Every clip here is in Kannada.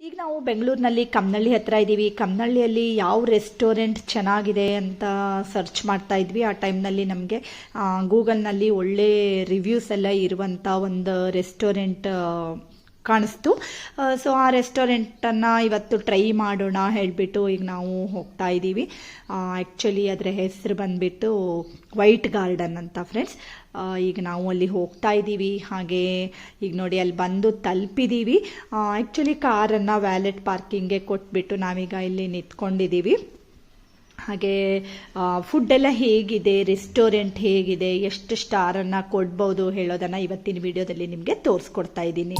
ಈಗ ನಾವು ಬೆಂಗಳೂರಿನಲ್ಲಿ ಕಮ್ನಳ್ಳಿ ಹತ್ರ ಇದ್ದೀವಿ. ಕಮ್ಮನಹಳ್ಳಿಯಲ್ಲಿ ಯಾವ ರೆಸ್ಟೋರೆಂಟ್ ಚೆನ್ನಾಗಿದೆ ಅಂತ ಸರ್ಚ್ ಮಾಡ್ತಾ ಇದ್ವಿ. ಆ ಟೈಮ್ನಲ್ಲಿ ನಮಗೆ ಗೂಗಲ್ನಲ್ಲಿ ಒಳ್ಳೆ ರಿವ್ಯೂಸ್ ಎಲ್ಲ ಇರುವಂಥ ಒಂದು ರೆಸ್ಟೋರೆಂಟ್ ಕಾಣಿಸ್ತು. ಸೊ ಆ ರೆಸ್ಟೋರೆಂಟನ್ನು ಇವತ್ತು ಟ್ರೈ ಮಾಡೋಣ ಹೇಳಿಬಿಟ್ಟು ಈಗ ನಾವು ಹೋಗ್ತಾ ಇದ್ದೀವಿ. ಆ್ಯಕ್ಚುಲಿ ಅದರ ಹೆಸರು ಬಂದುಬಿಟ್ಟು ವೈಟ್ ಗಾರ್ಡನ್ ಅಂತ ಫ್ರೆಂಡ್ಸ್ ಈಗ ನಾವು ಅಲ್ಲಿ ಹೋಗ್ತಾ ಇದ್ದೀವಿ. ಹಾಗೆ ಈಗ ನೋಡಿ ಅಲ್ಲಿ ಬಂದು ತಲುಪಿದ್ದೀವಿ. ಆ್ಯಕ್ಚುಲಿ ಕಾರನ್ನು ವ್ಯಾಲೆಟ್ ಪಾರ್ಕಿಂಗ್ಗೆ ಕೊಟ್ಬಿಟ್ಟು ನಾವೀಗ ಇಲ್ಲಿ ನಿಂತ್ಕೊಂಡಿದ್ದೀವಿ. ಹಾಗೆ ಫುಡ್ ಎಲ್ಲ ಹೇಗಿದೆ ರೆಸ್ಟೋರೆಂಟ್ ಹೇಗಿದೆ, ಎಷ್ಟು ಸ್ಟಾರನ್ನು ಕೊಡ್ಬೋದು ಹೇಳೋದನ್ನು ಇವತ್ತಿನ ವಿಡಿಯೋದಲ್ಲಿ ನಿಮಗೆ ತೋರಿಸ್ಕೊಡ್ತಾ ಇದ್ದೀನಿ.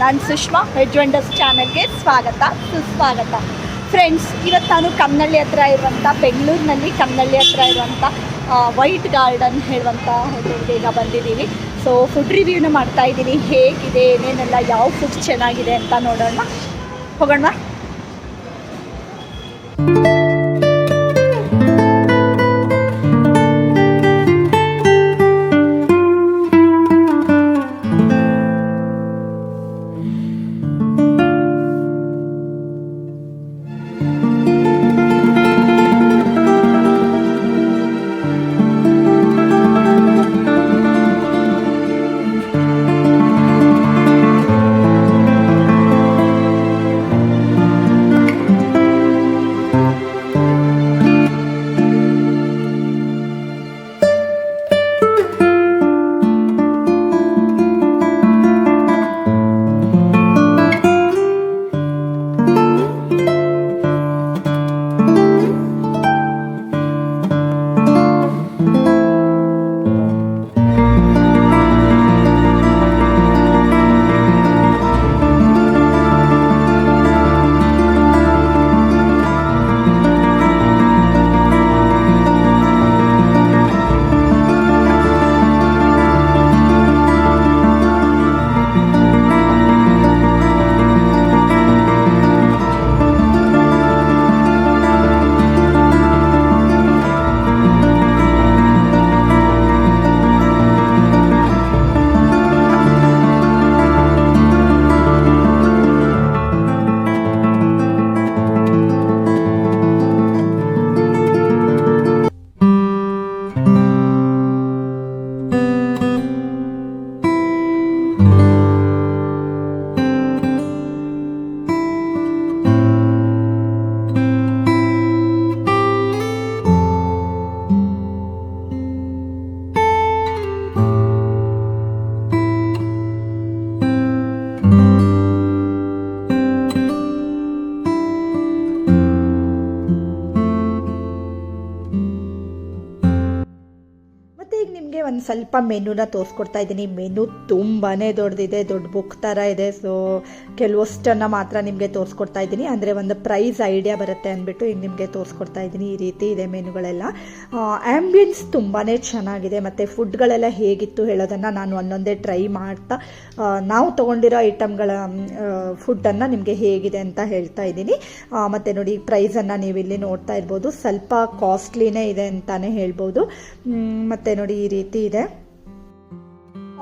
ನಾನು ಸುಷ್ಮಾ ವೆಜ್ ವಂಡರ್ಸ್ ಚಾನಲ್ಗೆ ಸ್ವಾಗತ, ಸುಸ್ವಾಗತ. ಫ್ರೆಂಡ್ಸ್ ಇವತ್ತು ನಾನು ಕಮ್ನಳ್ಳಿ ಹತ್ರ ಇರುವಂಥ ಬೆಂಗಳೂರಿನಲ್ಲಿ ಕಮ್ನಳ್ಳಿ ಹತ್ರ ಇರುವಂಥ ವೈಟ್ ಗಾರ್ಡನ್ ಹೇಳುವಂಥ ಹೋಟೆಲ್ಗೆ ಈಗ ಬಂದಿದ್ದೀವಿ. ಸೊ ಫುಡ್ ರಿವ್ಯೂನ ಮಾಡ್ತಾ ಇದ್ದೀನಿ. ಹೇಗಿದೆ, ಏನೇನೆಲ್ಲ, ಯಾವ ಫುಡ್ ಚೆನ್ನಾಗಿದೆ ಅಂತ ನೋಡೋಣ. ಹೋಗೋಣ ಸ್ವಲ್ಪ ಮೆನುನ ತೋರಿಸ್ಕೊಡ್ತಾ ಇದ್ದೀನಿ. ಮೆನು ತುಂಬಾ ದೊಡ್ಡದಿದೆ, ದೊಡ್ಡ ಬುಕ್ ಥರ ಇದೆ. ಸೊ ಕೆಲವಷ್ಟನ್ನು ಮಾತ್ರ ನಿಮಗೆ ತೋರಿಸ್ಕೊಡ್ತಾ ಇದ್ದೀನಿ. ಅಂದರೆ ಒಂದು ಪ್ರೈಸ್ ಐಡಿಯಾ ಬರುತ್ತೆ ಅಂದ್ಬಿಟ್ಟು ಈಗ ನಿಮಗೆ ತೋರಿಸ್ಕೊಡ್ತಾ ಇದ್ದೀನಿ ಈ ರೀತಿ ಇದೆ ಮೆನುಗಳೆಲ್ಲ. ಆ್ಯಂಬಿಯನ್ಸ್ ತುಂಬಾ ಚೆನ್ನಾಗಿದೆ. ಮತ್ತು ಫುಡ್ಗಳೆಲ್ಲ ಹೇಗಿತ್ತು ಹೇಳೋದನ್ನು ನಾನು ಒಂದೊಂದೇ ಟ್ರೈ ಮಾಡ್ತಾ ನಾವು ತೊಗೊಂಡಿರೋ ಐಟಮ್ಗಳ ಫುಡ್ಡನ್ನು ನಿಮಗೆ ಹೇಗಿದೆ ಅಂತ ಹೇಳ್ತಾ ಇದ್ದೀನಿ. ಮತ್ತು ನೋಡಿ ಪ್ರೈಸನ್ನು ನೀವು ಇಲ್ಲಿ ನೋಡ್ತಾ ಇರ್ಬೋದು. ಸ್ವಲ್ಪ ಕಾಸ್ಟ್ಲಿನೇ ಇದೆ ಅಂತಲೇ ಹೇಳ್ಬೋದು. ಮತ್ತೆ ನೋಡಿ ಈ ರೀತಿ ಇದೆ.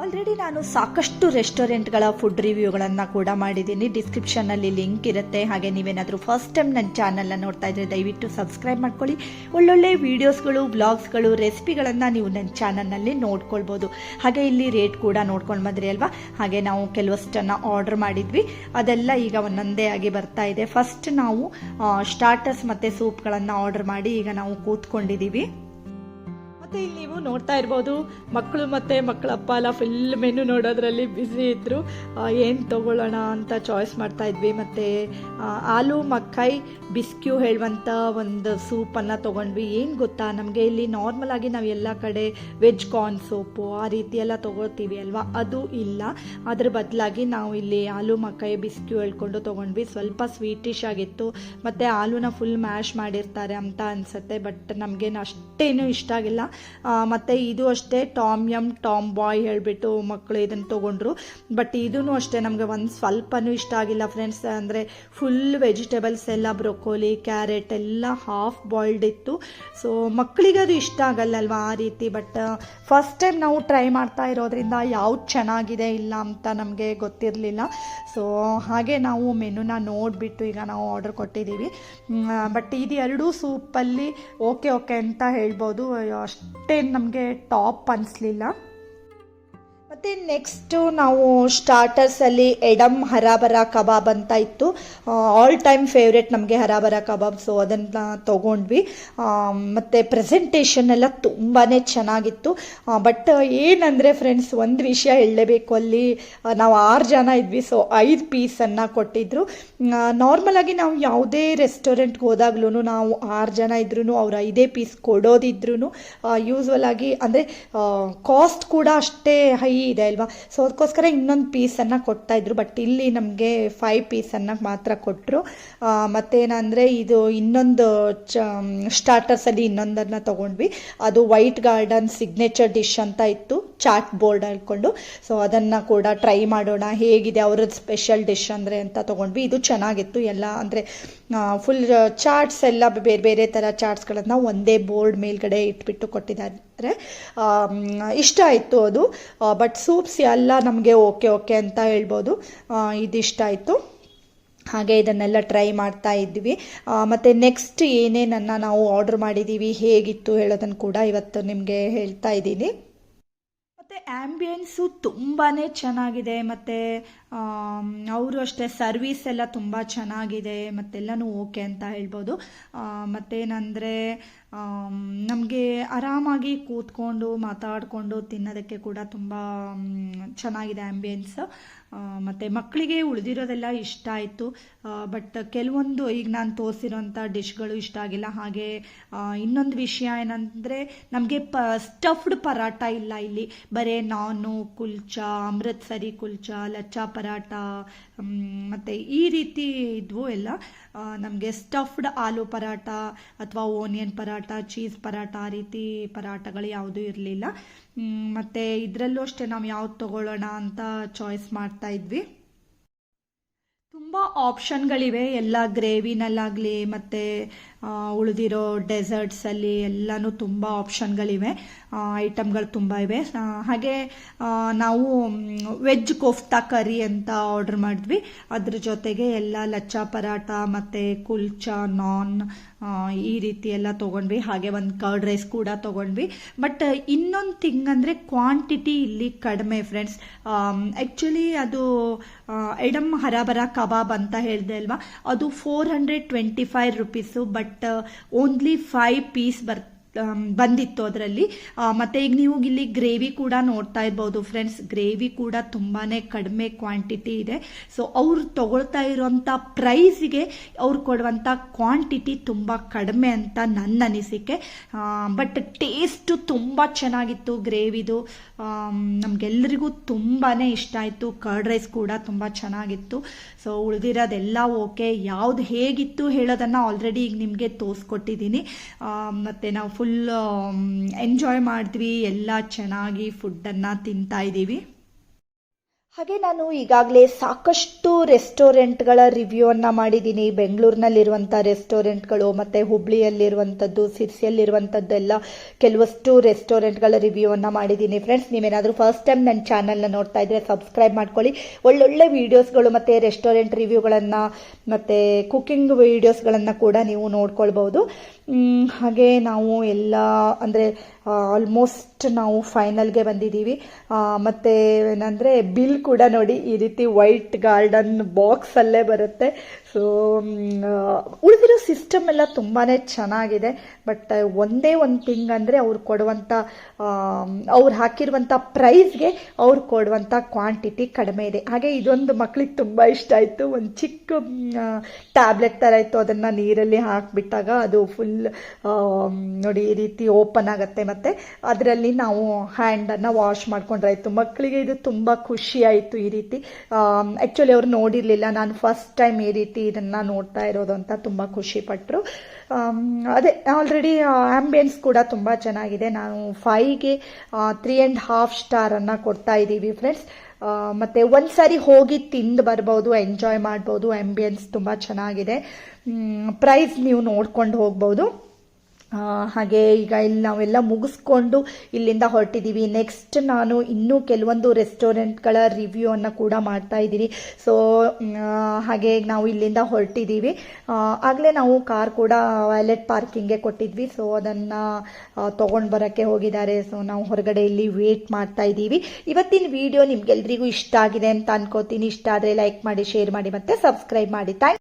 ಆಲ್ರೆಡಿ ನಾನು ಸಾಕಷ್ಟು ರೆಸ್ಟೋರೆಂಟ್ಗಳ ಫುಡ್ ರಿವ್ಯೂಗಳನ್ನು ಕೂಡ ಮಾಡಿದ್ದೀನಿ. ಡಿಸ್ಕ್ರಿಪ್ಷನ್ನಲ್ಲಿ ಲಿಂಕ್ ಇರುತ್ತೆ. ಹಾಗೆ ನೀವೇನಾದರೂ ಫಸ್ಟ್ ಟೈಮ್ ನನ್ನ ಚಾನಲ್ನ ನೋಡ್ತಾ ಇದ್ದರೆ ದಯವಿಟ್ಟು ಸಬ್ಸ್ಕ್ರೈಬ್ ಮಾಡ್ಕೊಳ್ಳಿ. ಒಳ್ಳೊಳ್ಳೆ ವೀಡಿಯೋಸ್ಗಳು ಬ್ಲಾಗ್ಸ್ಗಳು ರೆಸಿಪಿಗಳನ್ನು ನೀವು ನನ್ನ ಚಾನಲ್ನಲ್ಲಿ ನೋಡ್ಕೊಳ್ಬೋದು. ಹಾಗೆ ಇಲ್ಲಿ ರೇಟ್ ಕೂಡ ನೋಡ್ಕೊಂಡು ಬಂದ್ರಿ ಅಲ್ವಾ? ಹಾಗೆ ನಾವು ಕೆಲವಷ್ಟನ್ನು ಆರ್ಡರ್ ಮಾಡಿದ್ವಿ. ಅದೆಲ್ಲ ಈಗ ಒಂದೊಂದೇ ಆಗಿ ಬರ್ತಾ ಇದೆ. ಫಸ್ಟ್ ನಾವು ಸ್ಟಾರ್ಟರ್ಸ್ ಮತ್ತು ಸೂಪ್ಗಳನ್ನು ಆರ್ಡರ್ ಮಾಡಿ ಈಗ ನಾವು ಕೂತ್ಕೊಂಡಿದ್ದೀವಿ ಮತ್ತೆ ಇಲ್ಲಿ ನೀವು ನೋಡ್ತಾ ಇರ್ಬೋದು, ಮಕ್ಕಳು ಮತ್ತೆ ಮಕ್ಕಳ ಅಪ್ಪ ಎಲ್ಲ ಫುಲ್ ಮೆನು ನೋಡೋದ್ರಲ್ಲಿ ಬ್ಯುಸಿ ಇದ್ರು. ಏನು ತಗೊಳ್ಳೋಣ ಅಂತ ಚಾಯ್ಸ್ ಮಾಡ್ತಾ ಇದ್ವಿ. ಮತ್ತೆ ಆಲೂ ಮಕ್ಕೈ ಬಿಸ್ಕ್ಯೂ ಹೇಳುವಂಥ ಒಂದು ಸೂಪನ್ನು ತಗೊಂಡ್ವಿ. ಏನು ಗೊತ್ತಾ? ನಮಗೆ ಇಲ್ಲಿ ನಾರ್ಮಲ್ ಆಗಿ ನಾವು ಎಲ್ಲ ಕಡೆ ವೆಜ್ ಕಾರ್ನ್ ಸೂಪು ಆ ರೀತಿ ಎಲ್ಲ ತೊಗೊಳ್ತೀವಿ ಅಲ್ವಾ? ಅದು ಇಲ್ಲ. ಅದ್ರ ಬದಲಾಗಿ ನಾವು ಇಲ್ಲಿ ಆಲೂ ಮಕ್ಕೈ ಬಿಸ್ಕ್ಯೂ ಹೇಳ್ಕೊಂಡು ತಗೊಂಡ್ವಿ. ಸ್ವಲ್ಪ ಸ್ವೀಟಿಶ್ ಆಗಿತ್ತು. ಮತ್ತು ಆಲೂನ ಫುಲ್ ಮ್ಯಾಶ್ ಮಾಡಿರ್ತಾರೆ ಅಂತ ಅನಿಸುತ್ತೆ ಬಟ್ ನಮಗೇನು ಅಷ್ಟೇನು ಇಷ್ಟ ಆಗಿಲ್ಲ. ಮತ್ತು ಇದು ಅಷ್ಟೇ ಟಾಮ್ ಯಮ್ ಟಾಮ್ ಬಾಯ್ ಹೇಳಿಬಿಟ್ಟು ಮಕ್ಕಳು ಇದನ್ನು ತೊಗೊಂಡ್ರು. ಬಟ್ ಇದೂ ಅಷ್ಟೇ, ನಮಗೆ ಒಂದು ಸ್ವಲ್ಪನೂ ಇಷ್ಟ ಆಗಿಲ್ಲ ಫ್ರೆಂಡ್ಸ್ ಅಂದರೆ ಫುಲ್ ವೆಜಿಟೇಬಲ್ಸ್ ಎಲ್ಲ ಬ್ರೊಕೋಲಿ ಕ್ಯಾರೆಟ್ ಎಲ್ಲ ಹಾಫ್ ಬಾಯ್ಲ್ಡ್ ಇತ್ತು. ಸೊ ಮಕ್ಕಳಿಗೆ ಅದು ಇಷ್ಟ ಆಗಲ್ಲಲ್ವಾ ಆ ರೀತಿ? ಬಟ್ ಫಸ್ಟ್ ಟೈಮ್ ನಾವು ಟ್ರೈ ಮಾಡ್ತಾ ಇರೋದ್ರಿಂದ ಯಾವ್ದು ಚೆನ್ನಾಗಿದೆ ಇಲ್ಲ ಅಂತ ನಮಗೆ ಗೊತ್ತಿರಲಿಲ್ಲ. ಸೊ ಹಾಗೆ ನಾವು ಮೆನುನ ನೋಡಿಬಿಟ್ಟು ಈಗ ನಾವು ಆರ್ಡರ್ ಕೊಟ್ಟಿದ್ದೀವಿ. ಬಟ್ ಇದು ಎರಡೂ ಸೂಪಲ್ಲಿ ಓಕೆ ಓಕೆ ಅಂತ ಹೇಳ್ಬೋದು. ಅಷ್ಟೇನು ನಮಗೆ ಟಾಪ್ ಅನಿಸ್ಲಿಲ್ಲ. ಮತ್ತು ನೆಕ್ಸ್ಟು ನಾವು ಸ್ಟಾರ್ಟರ್ಸಲ್ಲಿ ಎಡಮ್ ಹರಾಬರ ಕಬಾಬ್ ಅಂತ ಇತ್ತು. ಆಲ್ ಟೈಮ್ ಫೇವ್ರೆಟ್ ನಮಗೆ ಹರಾಬರ ಕಬಾಬ್. ಸೊ ಅದನ್ನು ತೊಗೊಂಡ್ವಿ. ಮತ್ತು ಪ್ರೆಸೆಂಟೇಷನ್ ಎಲ್ಲ ತುಂಬಾ ಚೆನ್ನಾಗಿತ್ತು. ಬಟ್ ಏನಂದರೆ ಫ್ರೆಂಡ್ಸ್ ಒಂದು ವಿಷಯ ಹೇಳಲೇಬೇಕು. ಅಲ್ಲಿ ನಾವು ಆರು ಜನ ಇದ್ವಿ. ಸೊ ಐದು ಪೀಸನ್ನು ಕೊಟ್ಟಿದ್ರು. ನಾರ್ಮಲಾಗಿ ನಾವು ಯಾವುದೇ ರೆಸ್ಟೋರೆಂಟ್ಗೆ ಹೋದಾಗ್ಲೂ ನಾವು ಆರು ಜನ ಇದ್ರೂ ಅವ್ರು ಐದೇ ಪೀಸ್ ಕೊಡೋದಿದ್ರೂ ಯೂಸ್ವಲ್ ಆಗಿ ಅಂದರೆ ಕಾಸ್ಟ್ ಕೂಡ ಅಷ್ಟೇ ಹೈ ಇದೆ ಅಲ್ವಾ? ಸೊ ಅದಕ್ಕೋಸ್ಕರ ಇನ್ನೊಂದು ಪೀಸನ್ನು ಕೊಡ್ತಾ ಇದ್ರು. ಬಟ್ ಇಲ್ಲಿ ನಮಗೆ ಫೈವ್ ಪೀಸನ್ನು ಮಾತ್ರ ಕೊಟ್ಟರು ಮತ್ತೇನಂದರೆ ಇದು ಇನ್ನೊಂದು ಚ ಸ್ಟಾರ್ಟರ್ಸಲ್ಲಿ ಇನ್ನೊಂದನ್ನು ತೊಗೊಂಡ್ವಿ. ಅದು ವೈಟ್ ಗಾರ್ಡನ್ ಸಿಗ್ನೇಚರ್ ಡಿಶ್ ಅಂತ ಇತ್ತು. ಚಾಟ್ ಬೋರ್ಡ್ ಹೇಳ್ಕೊಂಡು ಸೊ ಅದನ್ನು ಕೂಡ ಟ್ರೈ ಮಾಡೋಣ. ಹೇಗಿದೆ? ಅವ್ರದ್ದು ಸ್ಪೆಷಲ್ ಡಿಶ್ ಅಂದರೆ ಅಂತ ತೊಗೊಂಡ್ವಿ. ಇದು ಚೆನ್ನಾಗಿತ್ತು. ಎಲ್ಲ ಅಂದರೆ ಫುಲ್ ಚಾರ್ಟ್ಸ್ ಎಲ್ಲ ಬೇರೆ ಬೇರೆ ಥರ ಚಾಟ್ಸ್ಗಳನ್ನು ಒಂದೇ ಬೋರ್ಡ್ ಮೇಲ್ಗಡೆ ಇಟ್ಬಿಟ್ಟು ಕೊಟ್ಟಿದ್ದಾರೆ. ಇಷ್ಟ ಆಯಿತು ಅದು. ಬಟ್ ಸೂಪ್ಸ್ ಎಲ್ಲ ನಮಗೆ ಓಕೆ ಓಕೆ ಅಂತ ಹೇಳ್ಬೋದು. ಇದಿಷ್ಟ ಆಯಿತು. ಹಾಗೆ ಇದನ್ನೆಲ್ಲ ಟ್ರೈ ಮಾಡ್ತಾ ಇದ್ವಿ. ಮತ್ತು ಮತ್ತೆ ನೆಕ್ಸ್ಟ್ ಏನೇನನ್ನು ನಾವು ಆರ್ಡರ್ ಮಾಡಿದ್ದೀವಿ ಹೇಗಿತ್ತು ಹೇಳೋದನ್ನು ಕೂಡ ಇವತ್ತು ನಿಮಗೆ ಹೇಳ್ತಾ ಇದ್ದೀನಿ. ಮತ್ತು ಆ್ಯಂಬಿಯನ್ಸು ತುಂಬಾ ಚೆನ್ನಾಗಿದೆ. ಮತ್ತು ಅವರು ಅಷ್ಟೇ ಸರ್ವಿಸ್ ಎಲ್ಲ ತುಂಬ ಚೆನ್ನಾಗಿದೆ, ಮತ್ತೆಲ್ಲನೂ ಓಕೆ ಅಂತ ಹೇಳ್ಬೋದು. ಮತ್ತೇನಂದರೆ ನಮಗೆ ಆರಾಮಾಗಿ ಕೂತ್ಕೊಂಡು, ಮಾತಾಡಿಕೊಂಡು ತಿನ್ನೋದಕ್ಕೆ ಕೂಡ ತುಂಬ ಚೆನ್ನಾಗಿದೆ ಆ್ಯಂಬಿಯನ್ಸ್ ಮತ್ತು ಮಕ್ಕಳಿಗೆ ಉಳಿದಿರೋದೆಲ್ಲ ಇಷ್ಟ ಆಯಿತು. ಬಟ್ ಕೆಲವೊಂದು, ಈಗ ನಾನು ತೋರಿಸಿರೋಂಥ ಡಿಶ್ಗಳು ಇಷ್ಟ ಆಗಿಲ್ಲ. ಹಾಗೆ ಇನ್ನೊಂದು ವಿಷಯ ಏನಂದರೆ, ನಮಗೆ ಪ ಸ್ಟಫ್ಡ್ ಪರಾಟ ಇಲ್ಲ ಇಲ್ಲಿ. ಬರೀ ನಾನು ಕುಲ್ಚಾ, ಅಮೃತ್ಸರಿ ಕುಲ್ಚಾ, ಲಚ್ಚಾ ಪರಾಟ ಮತ್ತು ಈ ರೀತಿ ಇದ್ವು ಎಲ್ಲ. ನಮಗೆ ಸ್ಟಫ್ಡ್ ಆಲೂ ಪರಾಟ ಅಥವಾ ಓನಿಯನ್ ಪರಾಟ ಚೀಸ್ ಪರಾಟ ಆ ರೀತಿ ಪರಾಟಗಳು ಯಾವುದೂ ಇರಲಿಲ್ಲ. ಮತ್ತು ಇದರಲ್ಲೂ ಅಷ್ಟೇ ನಾವು ಯಾವ್ದು ತೊಗೊಳ್ಳೋಣ ಅಂತ ಚಾಯ್ಸ್ ಮಾಡ್ತಾ ಇದ್ವಿ. ತುಂಬ ಆಪ್ಷನ್ಗಳಿವೆ ಎಲ್ಲ ಗ್ರೇವಿನಲ್ಲಾಗಲಿ ಮತ್ತು ಉಳಿದಿರೋ ಡೆಸರ್ಟ್ಸಲ್ಲಿ ಎಲ್ಲನೂ ತುಂಬ ಆಪ್ಷನ್ಗಳಿವೆ ಐಟಮ್ಗಳು ತುಂಬ ಇವೆ. ಹಾಗೆ ನಾವು ವೆಜ್ ಕೋಫ್ತಾ ಕರಿ ಅಂತ ಆರ್ಡರ್ ಮಾಡಿದ್ವಿ. ಅದ್ರ ಜೊತೆಗೆ ಎಲ್ಲ ಲಚ್ಚಾ ಪರಾಟ ಮತ್ತು ಕುಲ್ಚಾ ನಾನ್ ಈ ರೀತಿ ಎಲ್ಲ ತೊಗೊಂಡ್ವಿ. ಹಾಗೆ ಒಂದು ಕರ್ಡ್ ರೈಸ್ ಕೂಡ ತೊಗೊಂಡ್ವಿ. ಬಟ್ ಇನ್ನೊಂದು ಥಿಂಗ್ ಅಂದರೆ ಕ್ವಾಂಟಿಟಿ ಇಲ್ಲಿ ಕಡಿಮೆ ಫ್ರೆಂಡ್ಸ್ ಆ್ಯಕ್ಚುಲಿ ಅದು ಎಡಮ್ ಹರಾಬರ ಕಬಾಬ್ ಅಂತ ಹೇಳಿದೆ ಅಲ್ವಾ? ಅದು four hundred twenty five rupees but only five piece ಬರ್ ಆಮ್, ಬಂದಿತ್ತು ಅದರಲ್ಲಿ. ಮತ್ತು ಈಗ ನೀವು ಇಲ್ಲಿ ಗ್ರೇವಿ ಕೂಡ ನೋಡ್ತಾ ಇರ್ಬೋದು ಫ್ರೆಂಡ್ಸ್. ಗ್ರೇವಿ ಕೂಡ ತುಂಬಾ ಕಡಿಮೆ ಕ್ವಾಂಟಿಟಿ ಇದೆ. ಸೊ ಅವ್ರು ತಗೊಳ್ತಾ ಇರೋಂಥ ಪ್ರೈಸಿಗೆ ಅವ್ರು ಕೊಡುವಂಥ ಕ್ವಾಂಟಿಟಿ ತುಂಬ ಕಡಿಮೆ ಅಂತ ನನ್ನ ಅನಿಸಿಕೆ. ಬಟ್ ಟೇಸ್ಟು ತುಂಬ ಚೆನ್ನಾಗಿತ್ತು ಗ್ರೇವಿದು. ನಮಗೆಲ್ಲರಿಗೂ ತುಂಬಾ ಇಷ್ಟ ಆಯಿತು. ಕರ್ಡ್ ರೈಸ್ ಕೂಡ ತುಂಬ ಚೆನ್ನಾಗಿತ್ತು. ಸೊ ಉಳಿದಿರೋದೆಲ್ಲ ಓಕೆ. ಯಾವ್ದು ಹೇಗಿತ್ತು ಹೇಳೋದನ್ನು ಆಲ್ರೆಡಿ ಈಗ ನಿಮಗೆ ತೋರಿಸ್ಕೊಟ್ಟಿದ್ದೀನಿ. ಮತ್ತು ನಾವು ಎಂಜಾಯ್ ಮಾಡಿದ್ವಿ, ಎಲ್ಲ ಚೆನ್ನಾಗಿ ಫುಡ್ಡನ್ನು ತಿಂತಾ ಇದ್ದೀವಿ. ಹಾಗೆ ನಾನು ಈಗಾಗಲೇ ಸಾಕಷ್ಟು ರೆಸ್ಟೋರೆಂಟ್ಗಳ ರಿವ್ಯೂವನ್ನು ಮಾಡಿದ್ದೀನಿ. ಬೆಂಗಳೂರಿನಲ್ಲಿರುವಂಥ ರೆಸ್ಟೋರೆಂಟ್ಗಳು ಮತ್ತು ಹುಬ್ಳಿಯಲ್ಲಿರುವಂಥದ್ದು, ಸಿರ್ಸಿಯಲ್ಲಿರುವಂಥದ್ದೆಲ್ಲ ಕೆಲವಷ್ಟು ರೆಸ್ಟೋರೆಂಟ್ಗಳ ರಿವ್ಯೂವನ್ನು ಮಾಡಿದ್ದೀನಿ. ಫ್ರೆಂಡ್ಸ್, ನೀವೇನಾದರೂ ಫಸ್ಟ್ ಟೈಮ್ ನನ್ನ ಚಾನಲ್ನ ನೋಡ್ತಾ ಇದ್ದರೆ ಸಬ್ಸ್ಕ್ರೈಬ್ ಮಾಡ್ಕೊಳ್ಳಿ. ಒಳ್ಳೊಳ್ಳೆ ವೀಡಿಯೋಸ್ಗಳು ಮತ್ತು ರೆಸ್ಟೋರೆಂಟ್ ರಿವ್ಯೂಗಳನ್ನು ಮತ್ತು ಕುಕ್ಕಿಂಗ್ ವೀಡಿಯೋಸ್ಗಳನ್ನು ಕೂಡ ನೀವು ನೋಡ್ಕೊಳ್ಬೋದು ಹಾಗೆ ನಾವು ಎಲ್ಲ, ಅಂದರೆ ಆಲ್ಮೋಸ್ಟ್ ನಾವು ಫೈನಲ್ಗೆ ಬಂದಿದ್ದೀವಿ. ಮತ್ತು ಏನಂದರೆ ಬಿಲ್ ಕೂಡ ನೋಡಿ ಈ ರೀತಿ ವೈಟ್ ಗಾರ್ಡನ್ ಬಾಕ್ಸಲ್ಲೇ ಬರುತ್ತೆ. ಸೊ ಉಳಿದಿರೋ ಸಿಸ್ಟಮ್ ಎಲ್ಲ ತುಂಬಾ ಚೆನ್ನಾಗಿದೆ. ಬಟ್ ಒಂದೇ ಒಂದು ಥಿಂಗ್ ಅಂದರೆ ಅವ್ರು ಕೊಡುವಂಥ ಅವ್ರು ಹಾಕಿರುವಂಥ ಪ್ರೈಸ್ಗೆ ಅವ್ರು ಕೊಡುವಂಥ ಕ್ವಾಂಟಿಟಿ ಕಡಿಮೆ ಇದೆ. ಹಾಗೆ ಇದೊಂದು ಮಕ್ಳಿಗೆ ತುಂಬ ಇಷ್ಟ ಆಯಿತು. ಒಂದು ಚಿಕ್ಕ ಟ್ಯಾಬ್ಲೆಟ್ ಥರ ಇತ್ತು. ಅದನ್ನು ನೀರಲ್ಲಿ ಹಾಕಿಬಿಟ್ಟಾಗ ಅದು ಫುಲ್ ನೋಡಿ ಈ ರೀತಿ ಓಪನ್ ಆಗುತ್ತೆ ಮತ್ತು. ಅದರಲ್ಲಿ ನಾವು ಹ್ಯಾಂಡನ್ನು ವಾಶ್ ಮಾಡ್ಕೊಂಡ್ರಾಯ್ತು ಮಕ್ಕಳಿಗೆ ಇದು ತುಂಬ ಖುಷಿ ಆಯಿತು ಈ ರೀತಿ. ಆ್ಯಕ್ಚುಲಿ ಅವರು ನೋಡಿರಲಿಲ್ಲ. ನಾನು ಫಸ್ಟ್ ಟೈಮ್ ಈ ರೀತಿ ಇದನ್ನು ನೋಡ್ತಾ ಇರೋದು ಅಂತ ತುಂಬ ಖುಷಿ ಪಟ್ಟರು ಅದೇ ಆಲ್ರೆಡಿ ಆಂಬಿಯನ್ಸ್ ಕೂಡ ತುಂಬ ಚೆನ್ನಾಗಿದೆ. ನಾವು ಫೈಗೆ ತ್ರೀ ಆ್ಯಂಡ್ ಹಾಫ್ ಸ್ಟಾರನ್ನು ಕೊಡ್ತಾ ಇದ್ದೀವಿ ಫ್ರೆಂಡ್ಸ್ ಮತ್ತು ಒಂದು ಸಾರಿ ಹೋಗಿ ತಿಂದು ಬರ್ಬೋದು ಎಂಜಾಯ್ ಮಾಡ್ಬೋದು ಆ್ಯಂಬಿಯನ್ಸ್ ತುಂಬ ಚೆನ್ನಾಗಿದೆ. ಪ್ರೈಸ್ ನೀವು ನೋಡ್ಕೊಂಡು ಹೋಗ್ಬೋದು. ಹಾಗೆ ಈಗ ಇಲ್ಲಿ ನಾವೆಲ್ಲ ಮುಗಿಸ್ಕೊಂಡು ಇಲ್ಲಿಂದ ಹೊರಟಿದ್ದೀವಿ. ನೆಕ್ಸ್ಟ್ ನಾನು ಇನ್ನೂ ಕೆಲವೊಂದು ರೆಸ್ಟೋರೆಂಟ್ಗಳ ರಿವ್ಯೂ ಅನ್ನು ಕೂಡ ಮಾಡ್ತಾ ಇದ್ದೀನಿ. ಸೊ ಹಾಗೆ ನಾವು ಇಲ್ಲಿಂದ ಹೊರಟಿದ್ದೀವಿ. ಆಗಲೇ ನಾವು ಕಾರ್ ಕೂಡ ವ್ಯಾಲೆಟ್ ಪಾರ್ಕಿಂಗ್ಗೆ ಕೊಟ್ಟಿದ್ವಿ. ಸೊ ಅದನ್ನು ತೊಗೊಂಡು ಬರೋಕ್ಕೆ ಹೋಗಿದ್ದಾರೆ. ಸೊ ನಾವು ಹೊರಗಡೆ ಇಲ್ಲಿ ವೇಟ್ ಮಾಡ್ತಾ ಇದ್ದೀವಿ. ಇವತ್ತಿನ ವಿಡಿಯೋ ನಿಮ್ಗೆಲ್ರಿಗೂ ಇಷ್ಟ ಆಗಿದೆ ಅಂತ ಅನ್ಕೋತೀನಿ. ಇಷ್ಟ ಆದರೆ ಲೈಕ್ ಮಾಡಿ ಶೇರ್ ಮಾಡಿ ಮತ್ತು ಸಬ್ಸ್ಕ್ರೈಬ್ ಮಾಡಿ. ಥ್ಯಾಂಕ್